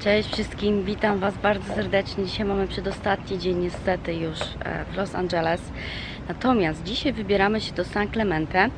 Cześć wszystkim, witam Was bardzo serdecznie. Dzisiaj mamy przedostatni dzień niestety już e, w Los Angeles. Natomiast dzisiaj wybieramy się do San Clemente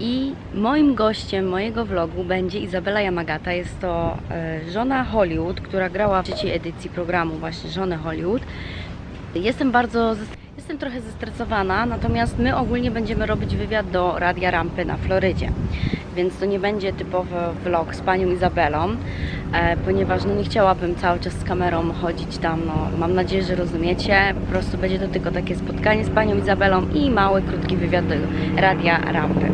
i moim gościem mojego vlogu będzie Izabela Yamagata. Jest to e, żona Hollywood, która grała w trzeciej edycji programu właśnie Żony Hollywood. Jestem bardzo, jestem trochę zestresowana, natomiast my ogólnie będziemy robić wywiad do Radia Rampy na Florydzie. Więc to nie będzie typowy vlog z panią Izabelą, ponieważ no nie chciałabym cały czas z kamerą chodzić tam, no mam nadzieję, że rozumiecie. Po prostu będzie to tylko takie spotkanie z panią Izabelą i mały, krótki wywiad do Radia Rampy.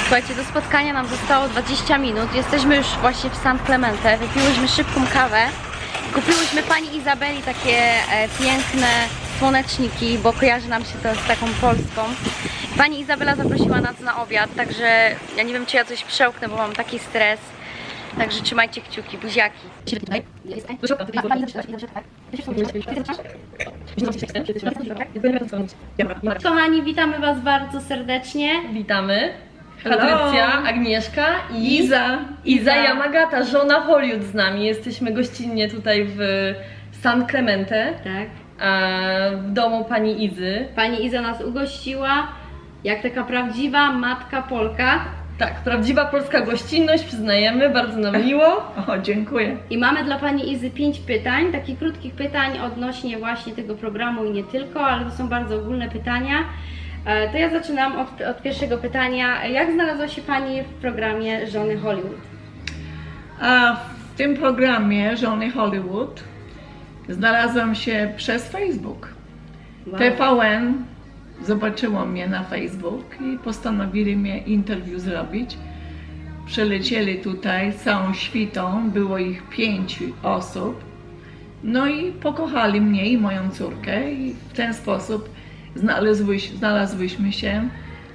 Słuchajcie, do spotkania nam zostało 20 minut. Jesteśmy już właśnie w San Clemente. Wypiłyśmy szybką kawę. Kupiłyśmy pani Izabeli takie e, piękne słoneczniki, bo kojarzy nam się to z taką polską. Pani Izabela zaprosiła nas na obiad, także ja nie wiem, czy ja coś przełknę, bo mam taki stres. Także trzymajcie kciuki, buziaki. Kochani, witamy Was bardzo serdecznie. Witamy. Patrycja, Agnieszka i Iza. Iza Yamagata, żona Hollywood z nami. Jesteśmy gościnnie tutaj w San Clemente, Tak. e, w domu pani Izy. Pani Iza nas ugościła, jak taka prawdziwa matka Polka. Tak, prawdziwa polska gościnność, przyznajemy, bardzo nam miło. O, dziękuję. I mamy dla Pani Izy pięć pytań, takich krótkich pytań odnośnie właśnie tego programu i nie tylko, ale to są bardzo ogólne pytania. E, To ja zaczynam od, od pierwszego pytania. Jak znalazła się Pani w programie Żony Hollywood? A w tym programie Żony Hollywood znalazłam się przez Facebook. Wow. TVN zobaczyło mnie na Facebook i postanowili mnie interwiu zrobić. Przylecieli tutaj całą świtą, było ich pięć osób. No i pokochali mnie i moją córkę i w ten sposób znalazłyś, znalazłyśmy się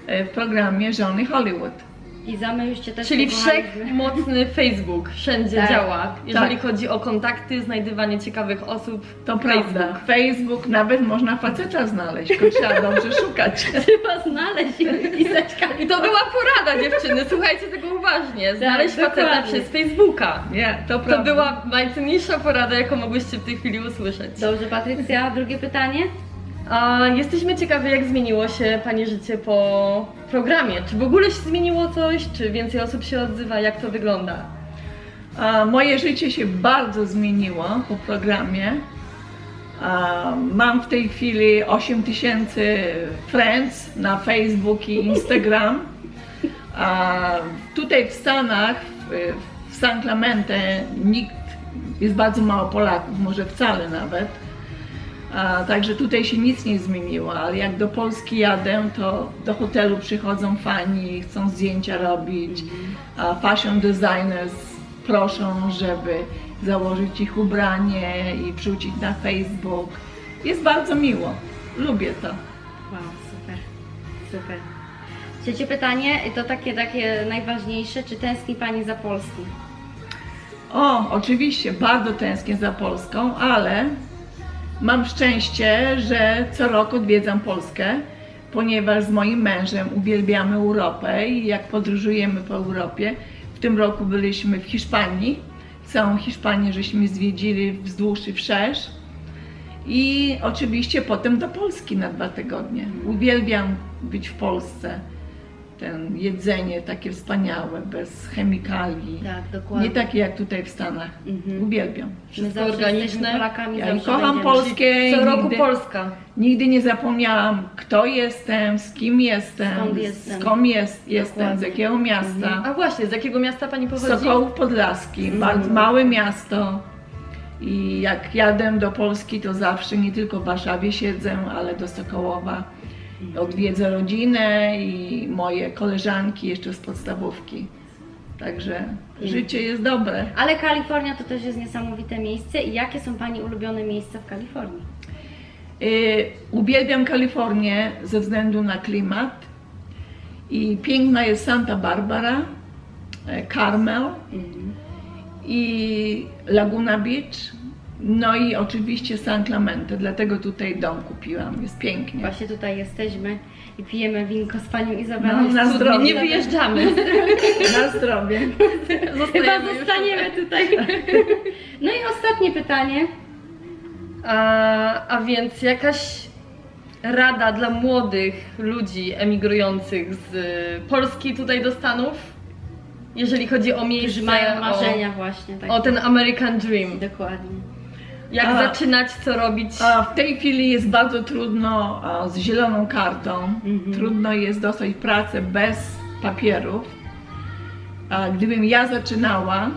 e, w programie Żony Hollywood. Iza, my już Cię też Czyli pokochaliśmy. wszechmocny Facebook, wszędzie Tak. działa. Jeżeli Tak. chodzi o kontakty, znajdywanie ciekawych osób. To Facebook. prawda. Facebook nawet można faceta znaleźć, tylko trzeba dobrze szukać. Trzeba znaleźć Izeczka. I to była porada dziewczyny, słuchajcie tego uważnie. Znaleźć Tak, faceta dokładnie. przez Facebooka. Nie, to To prawda. była najcenniejsza porada, jaką mogłyście w tej chwili usłyszeć. Dobrze, Patrycja, drugie pytanie. A jesteśmy ciekawi, jak zmieniło się Pani życie po programie. Czy w ogóle się zmieniło coś? Czy więcej osób się odzywa? Jak to wygląda? A, moje życie się bardzo zmieniło po programie. A, mam w tej chwili 8 tysięcy friends na Facebook i Instagram. A, tutaj w Stanach, w, San Clemente, nikt, jest bardzo mało Polaków, może wcale nawet. A, także tutaj się nic nie zmieniło, ale jak do Polski jadę, to do hotelu przychodzą fani, chcą zdjęcia robić. A fashion designers proszą, żeby założyć ich ubranie i wrzucić na Facebook. Jest bardzo miło. Lubię to. Wow, super, super. Trzecie pytanie, to takie, takie najważniejsze. Czy tęskni Pani za Polską? O, oczywiście, bardzo tęsknię za Polską, ale mam szczęście, że co roku odwiedzam Polskę, ponieważ z moim mężem uwielbiamy Europę i jak podróżujemy po Europie, w tym roku byliśmy w Hiszpanii, całą Hiszpanię żeśmy zwiedzili wzdłuż i wszerz i oczywiście potem do Polski na dwa tygodnie. Uwielbiam być w Polsce. Ten jedzenie takie wspaniałe, bez chemikali. Tak, dokładnie. Nie takie jak tutaj w Stanach. Mhm. Uwielbiam. Wszystko organiczne. Polakami, Ja zawsze kocham będziemy. Polskę. Co roku nigdy, Polska. nigdy nie zapomniałam, kto jestem, z kim jestem, Skąd jestem. skąd jest, jestem, z. Mhm. jakiego miasta. A właśnie, z jakiego miasta Pani Z pochodzi? Sokołów Podlaski, Mhm. bardzo małe miasto. I jak jadę do Polski, to zawsze nie tylko w Warszawie siedzę, ale do Sokołowa. Odwiedzę rodzinę i moje koleżanki jeszcze z podstawówki. Także życie jest dobre. Ale Kalifornia to też jest niesamowite miejsce. I jakie są Pani ulubione miejsca w Kalifornii? Y, Uwielbiam Kalifornię ze względu na klimat. I piękna jest Santa Barbara, e, Carmel Mhm. i Laguna Beach. No i oczywiście San Clemente, dlatego tutaj dom kupiłam, jest pięknie. Właśnie tutaj jesteśmy i pijemy winko z panią Izabelą. No, na Cudnie. zdrowie. Nie wyjeżdżamy. Na zdrowie. Chyba Zostajemy już zostaniemy tutaj. No i ostatnie pytanie. A, a więc jakaś rada dla młodych ludzi emigrujących z y, Polski tutaj do Stanów, jeżeli chodzi o miejsce, Którzy mają marzenia właśnie. Takie. o, o ten American Dream. Dokładnie. Jak A. zaczynać, co robić? A w tej chwili jest bardzo trudno a, z zieloną kartą. Mhm. Trudno jest dostać pracę bez papierów. A gdybym ja zaczynała,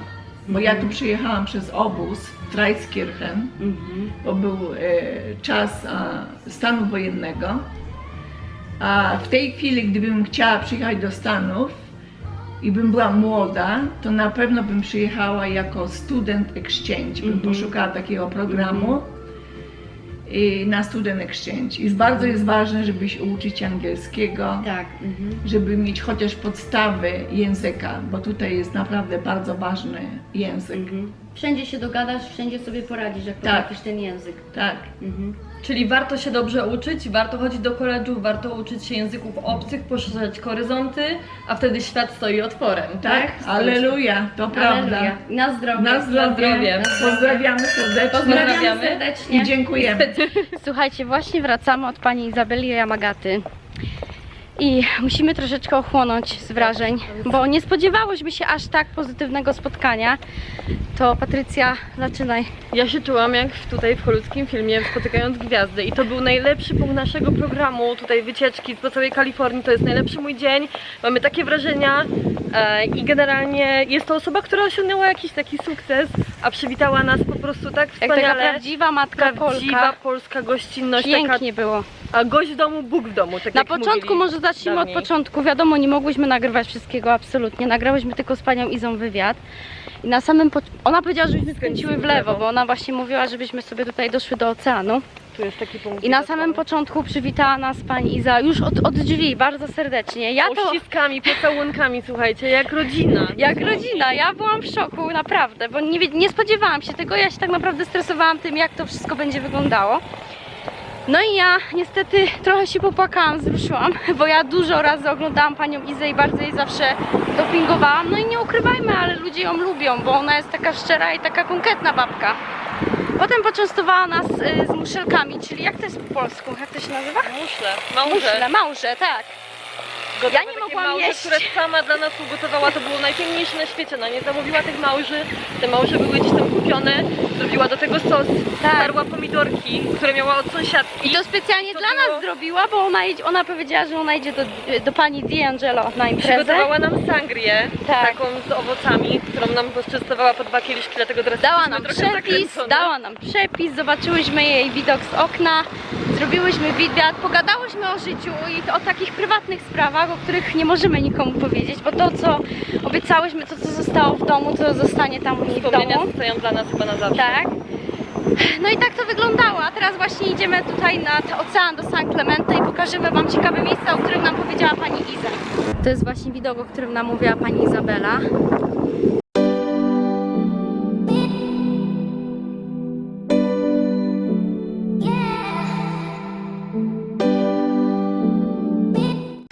bo ja tu przyjechałam przez obóz w Treitskirchen, Mhm. bo był e, czas a, stanu wojennego. A w tej chwili, gdybym chciała przyjechać do Stanów i bym była młoda, to na pewno bym przyjechała jako student exchange. Bym Mhm. poszukała takiego programu i na student exchange. I bardzo jest ważne, żeby się uczyć angielskiego, Tak. Mhm. żeby mieć chociaż podstawy języka, bo tutaj jest naprawdę bardzo ważny język. Mhm. Wszędzie się dogadasz, wszędzie sobie poradzisz, jak potrafisz ten język. Tak. Mhm. Czyli warto się dobrze uczyć, warto chodzić do koledżu, warto uczyć się języków obcych, poszerzać horyzonty, a wtedy świat stoi otworem, tak? Tak, aleluja, to prawda. Aleluja. Na zdrowie. Na zdrowie. zdrowie. Pozdrawiamy serdecznie. Pozdrawiamy Pozdrawiamy. serdecznie. I dziękujemy. Słuchajcie, właśnie wracamy od pani Izabeli Yamagaty. I musimy troszeczkę ochłonąć z wrażeń, bo nie spodziewałyśmy się aż tak pozytywnego spotkania. To Patrycja, zaczynaj. Ja się czułam jak tutaj w hollywoodzkim filmie Spotykając Gwiazdy i to był najlepszy punkt naszego programu, tutaj wycieczki po całej Kalifornii, to jest najlepszy mój dzień, mamy takie wrażenia i generalnie jest to osoba, która osiągnęła jakiś taki sukces, a przywitała nas po prostu tak Jak taka wspaniale. prawdziwa matka Prawdziwa Polka. polska gościnność, taka, Pięknie było. a gość w domu, Bóg w domu, tak Na początku może zacznijmy dawniej. od początku. Wiadomo, nie mogłyśmy nagrywać wszystkiego absolutnie. Nagrałyśmy tylko z panią Izą wywiad. I na samym po... Ona powiedziała, żebyśmy skręciły w lewo, bo ona właśnie mówiła, żebyśmy sobie tutaj doszły do oceanu. Tu jest taki punkt I na samym początku przywitała nas pani Iza już od, od drzwi, bardzo serdecznie. Ja to Uściskami, pocałunkami, słuchajcie, jak rodzina. jak rodzina, ja byłam w szoku, naprawdę, bo nie, wie- nie spodziewałam się tego. Ja się tak naprawdę stresowałam tym, jak to wszystko będzie wyglądało. No i ja niestety trochę się popłakałam, wzruszyłam, bo ja dużo razy oglądałam panią Izę i bardzo jej zawsze dopingowałam. No i nie ukrywajmy, ale ludzie ją lubią, bo ona jest taka szczera i taka konkretna babka. Potem poczęstowała nas y, z muszelkami, czyli jak to jest po polsku? Jak to się nazywa? Muszle, małże. Muszle, małże, tak. Gotowe Ja nie takie mogłam małże, jeść. które sama dla nas ugotowała, to było najpiękniejsze na świecie. No nie zamówiła tych małży, te małże były gdzieś tam kupione, zrobiła do tego sos, Tak. starła pomidorki, które miała od sąsiadki. I to specjalnie To dla było- nas zrobiła, bo ona, ona powiedziała, że ona idzie do, do pani D'Angelo na imprezę. Przygotowała nam sangrię, Tak. taką z owocami, którą nam poczęstowała po dwa kieliszki, dlatego teraz Dała nam przepis, zakręcone. dała nam przepis, zobaczyłyśmy jej widok z okna, zrobiłyśmy wywiad, pogadałyśmy o życiu i o takich prywatnych sprawach, o których nie możemy nikomu powiedzieć, bo to co obiecałyśmy, to co zostało w domu, to zostanie tam u niej w domu. zostają dla nas chyba na zawsze. Tak. No i tak to wyglądało, a teraz właśnie idziemy tutaj nad ocean do San Clemente i pokażemy Wam ciekawe miejsca, o których nam powiedziała Pani Iza. To jest właśnie widok, o którym nam mówiła Pani Izabela.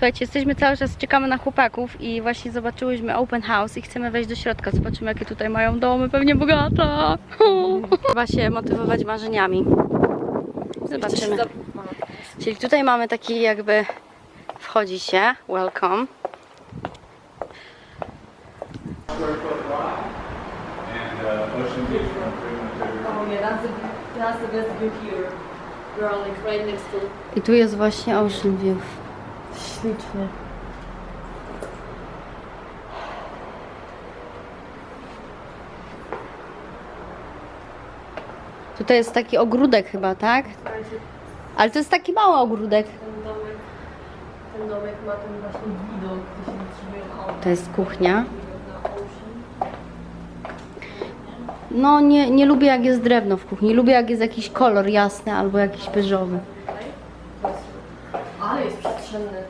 Słuchajcie, jesteśmy cały czas, czekamy na chłopaków i właśnie zobaczyłyśmy open house i chcemy wejść do środka. Zobaczymy, jakie tutaj mają domy, pewnie bogata. Trzeba się motywować marzeniami. Zobaczymy. Czyli tutaj mamy taki jakby, wchodzi się, welcome. I tu jest właśnie Ocean View. Ślicznie. Tutaj jest taki ogródek chyba, tak? Słuchajcie, Ale to jest taki mały ogródek. ten domek, ten domek ma ten właśnie widok, gdzie się. To jest kuchnia. Na. No nie, nie lubię jak jest drewno w kuchni. Lubię jak jest jakiś kolor jasny albo jakiś beżowy. Przestrzenny.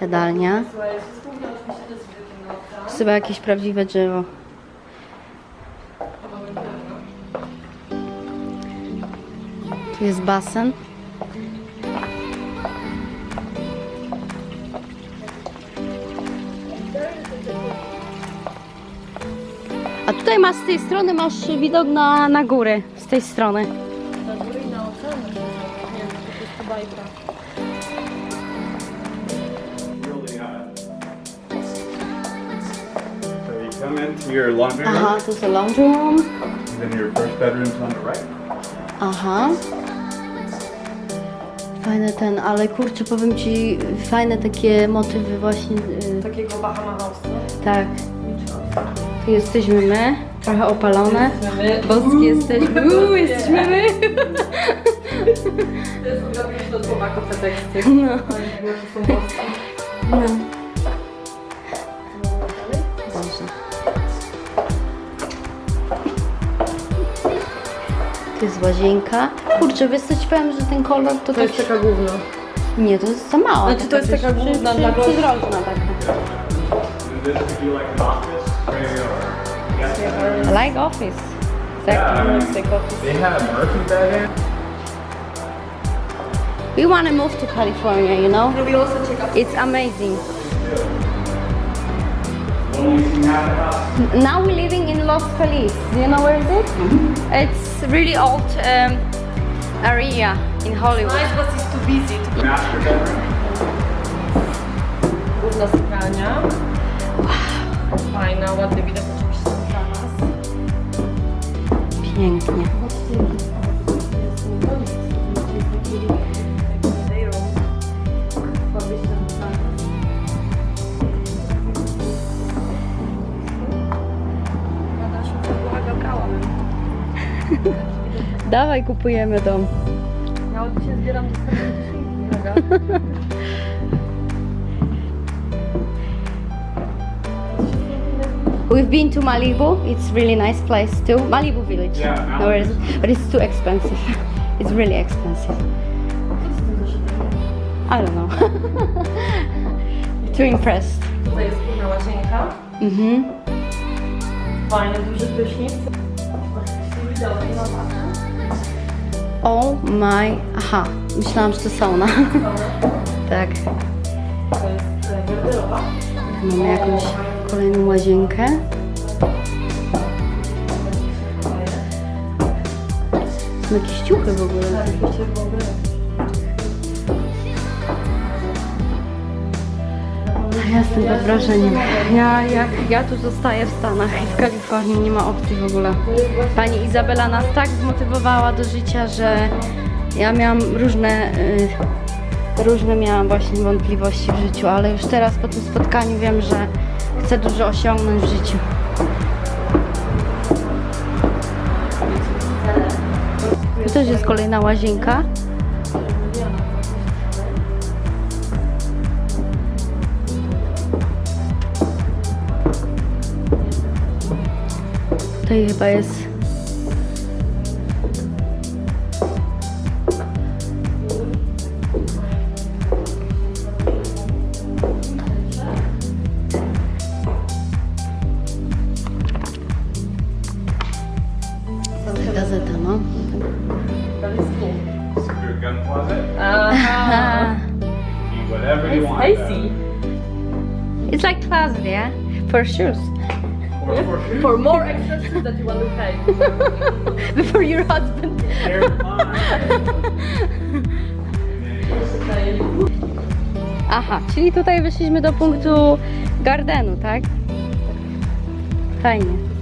Jadalnia. To chyba jakieś prawdziwe drzewo. Tu jest basen. A tutaj masz z tej strony masz widok na, na góry. Z tej strony. Na góry i na ocean. Nie wiem, to jest bajka. Come into your laundry room, Aha, tu jest laundry room. and then your first bedroom's on the right. Aha. Fajny ten, ale kurczę, powiem ci, fajne takie motywy właśnie. y, Takiego Bahama House, tak. Tu jesteśmy my, trochę opalone. My, Boskie jesteśmy. Uuu, jesteśmy my. to jest ogromnie do chłopaków te teksty. No. Oni są no. Łazienka. Kurczę, wiesz co ci powiem, że ten kolor to, To tak... jest taka gówno. Nie, to jest za mało. Znaczy, to jest taka przy- główna przy- dla. Przydrożna taka. And this would be like an office I like office. Exactly. Yeah, I mean, they have a Murphy bed in. We want to move to California, you know? Robi also ciekawe. It's amazing. You house. Now we're living in Los Feliz. Do you know where is it? It's really old um, area in Hollywood. Nice, but it's too busy. Master bedroom. Główna sypialnia. Fajna, ładny widok oczywiście za nas. Pięknie. Dawaj, kupujemy dom. Ja od dzisiaj zbieram do. We've been to Malibu. It's really nice place too. Malibu Village. Yeah, No, it? But it's too expensive. It's really expensive. I don't know. too impressed. Tutaj jest łazienka. Mhm. Fajny, duży prysznic. Widoki na basen. Oh my... Aha, myślałam, że to sauna. tak. Mamy jakąś kolejną łazienkę. Są jakieś ciuchy w ogóle. Ja jestem pod wrażeniem. Ja, jak ja tu zostaję w Stanach i w Kalifornii nie ma opcji w ogóle. Pani Izabela nas tak zmotywowała do życia, że ja miałam różne, y, różne miałam właśnie wątpliwości w życiu, ale już teraz po tym spotkaniu wiem, że chcę dużo osiągnąć w życiu. Tu też jest kolejna łazienka. Tutaj chyba jest. Gazeta, no. Secure gun closet. Aha. Keep whatever you It's want. Stacy. It's like closet, yeah? For shoes. Or for. For more expenses that you want to pay. Before your husband. Aha, czyli tutaj wyszliśmy do punktu Gardenu, tak? Fajnie.